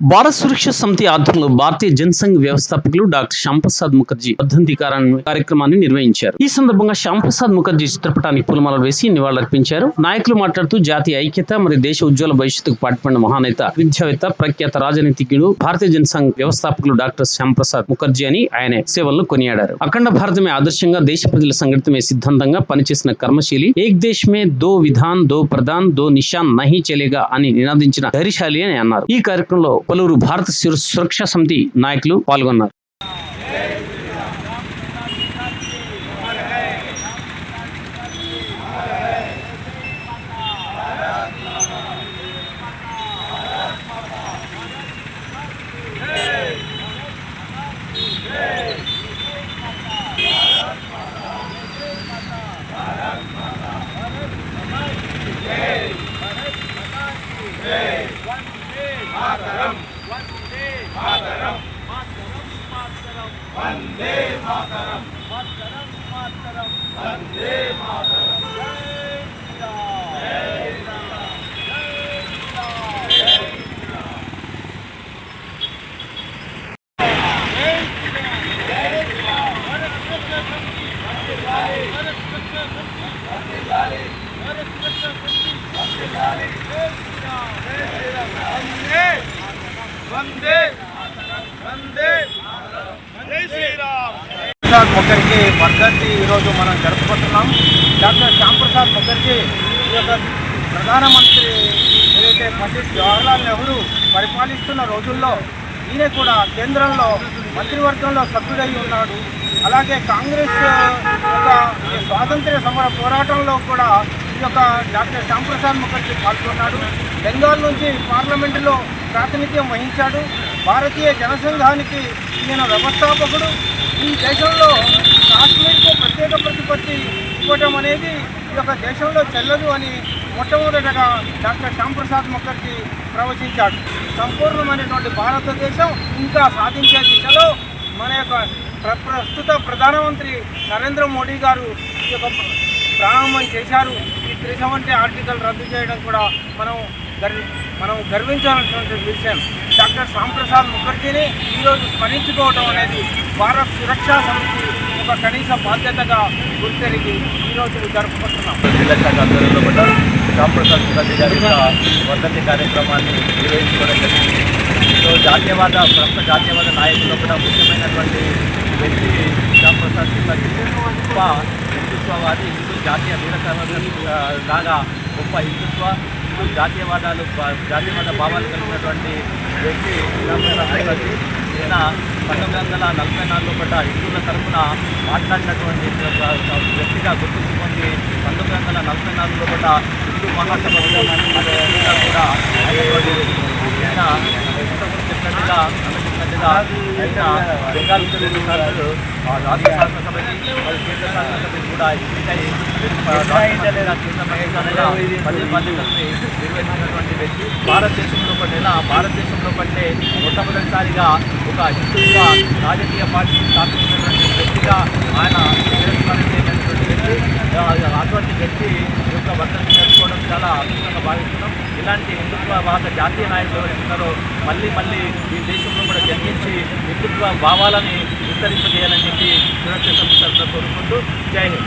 భారత సురక్ష సమితి ఆధ్వర్యంలో భారతీయ జనసంఘ్ వ్యవస్థాపకులు డాక్టర్ శ్యాంప్రసాద్ ముఖర్జీ వర్ధంతి కార్యక్రమాన్ని నిర్వహించారు. ఈ సందర్భంగా శ్యాంప్రసాద్ ముఖర్జీ చిత్రపటానికి పూలమాలలు వేసి నివాళులర్పించారు. నాయకులు మాట్లాడుతూ జాతీయ ఐక్యత మరియు దేశ ఉజ్వల భవిష్యత్తుకు పాటుపడిన మహానేత విద్యావేత్త ప్రఖ్యాత రాజనీతిజ్ఞుడు భారతీయ జనసంఘ్ వ్యవస్థాపకులు డాక్టర్ శ్యాంప్రసాద్ ముఖర్జీ అని ఆయన సేవలను కొనియాడారు. అఖండ భారతమే ఆదర్శంగా దేశ ప్రజల సంఘటితమే సిద్ధాంతంగా పనిచేసిన కర్మశీలి ఏక్ దేశ్ మే దో విధాన్ దో ప్రధాన్ దో నిషాన్ నహి చెలేగా అని నినాదించిన ధైర్యశాలి అని అన్నారు. ఈ కార్యక్రమంలో పలువురు భారత సురక్షా సమితి నాయకులు పాల్గొన్నారు. వందే వందే జై శ్రీరామ్. ప్రసాద్ ముఖర్జీ వర్ధంతి ఈరోజు మనం జరుపుకుంటున్నాం. డాక్టర్ శ్యాంప్రసాద్ ముఖర్జీ ఈ యొక్క ప్రధానమంత్రి ఏదైతే పండిట్ జవహర్లాల్ నెహ్రూ పరిపాలిస్తున్న రోజుల్లో ఈయన కూడా కేంద్రంలో మంత్రివర్గంలో సభ్యుడై ఉన్నాడు. అలాగే కాంగ్రెస్ యొక్క ఈ స్వాతంత్ర్య సమర పోరాటంలో కూడా యొక్క డాక్టర్ శ్యాంప్రసాద్ ముఖర్జీ పాల్గొన్నాడు. బెంగాల్ నుంచి పార్లమెంటులో ప్రాతినిధ్యం వహించాడు. భారతీయ జనసంఘానికి ఈయన వ్యవస్థాపకుడు. ఈ దేశంలో కాశ్మీర్కు ప్రత్యేక ప్రతిపత్తి ఇవ్వటం అనేది ఈ యొక్క దేశంలో చెల్లదు అని మొట్టమొదటగా డాక్టర్ శ్యాంప్రసాద్ ముఖర్జీ ప్రవచించాడు. సంపూర్ణమైనటువంటి భారతదేశం ఇంకా సాధించే దిశలో మన యొక్క ప్ర- ప్రస్తుత ప్రధానమంత్రి నరేంద్ర మోడీ గారు ఈ యొక్క ప్రారంభం చేశారు. త్రీ సెవెంటీ ఆర్టికల్ రద్దు చేయడం కూడా మనం మనం గర్వించాల్సినటువంటి విషయం. డాక్టర్ శ్యాంప్రసాద్ ముఖర్జీని ఈరోజు స్మరించుకోవడం అనేది భారత్ సురక్షా సమితి ఒక కనీస బాధ్యతగా గుర్తెరిగి ఈరోజు జరుపుకుంటున్నాం. జిల్లా శాఖ ఆధ్వర్యంలో కూడా శ్యాంప్రసాద్ ముఖర్జీ గారి యొక్క వర్ధంతి కార్యక్రమాన్ని నిర్వహించుకోవడం జరిగింది. సో జాతీయవాద ప్రముఖ జాతీయవాద నాయకుల్లో కూడా ముఖ్యమైనటువంటి వ్యక్తి శ్యాంప్రసాద్ ముఖర్జీ గొప్ప హిందుత్వవాది హిందూ జాతీయ వీరకర్మ లాగా గొప్ప హిందుత్వ హిందూ జాతీయవాదాలు జాతీయవాద భావాలు కలిగినటువంటి వ్యక్తి శ్యాంప్రసాద్ ముఖర్జీ ఈయన పంతొమ్మిది వందల నలభై నాలుగులో పడ్డ హిందువుల తరఫున మాట్లాడినటువంటి వ్యక్తిగా గుర్తింపు పొంది పంతొమ్మిది వందల నలభై నాలుగులో పడ్డ హిందూ మహాసభలో కూడా ఆయన ఈయన ఇంతకుముందు చెప్పినట్టుగా అన్న చెప్పినట్టుగా బెంగాల్ సార్లు రాష్ట్ర శాసనసభకి మరియు కేంద్ర శాసనసభకి కూడా నిర్వహించినటువంటి వ్యక్తి భారతదేశంలో పడిన భారతదేశంలో పట్టే మొట్టమొదటిసారిగా ఒక హిందుత్వ రాజకీయ పార్టీ స్థాపించినటువంటి వ్యక్తిగా ఆయన చిరస్మరణీయమైనటువంటి వ్యక్తి అటువంటి వ్యక్తి యొక్క వర్తన చేసుకోవడం చాలా అద్భుతంగా భావిస్తున్నాం ఇలాంటి హిందుత్వవాద జాతీయ నాయకులు ఎవరైతే మళ్ళీ మళ్ళీ ఈ దేశంలో కూడా తగ్గించి హిందుత్వ భావాలని విస్తరింపజేయాలని చెప్పి సురక్షిత సంస్థ కోరుకుంటూ జై హింద్.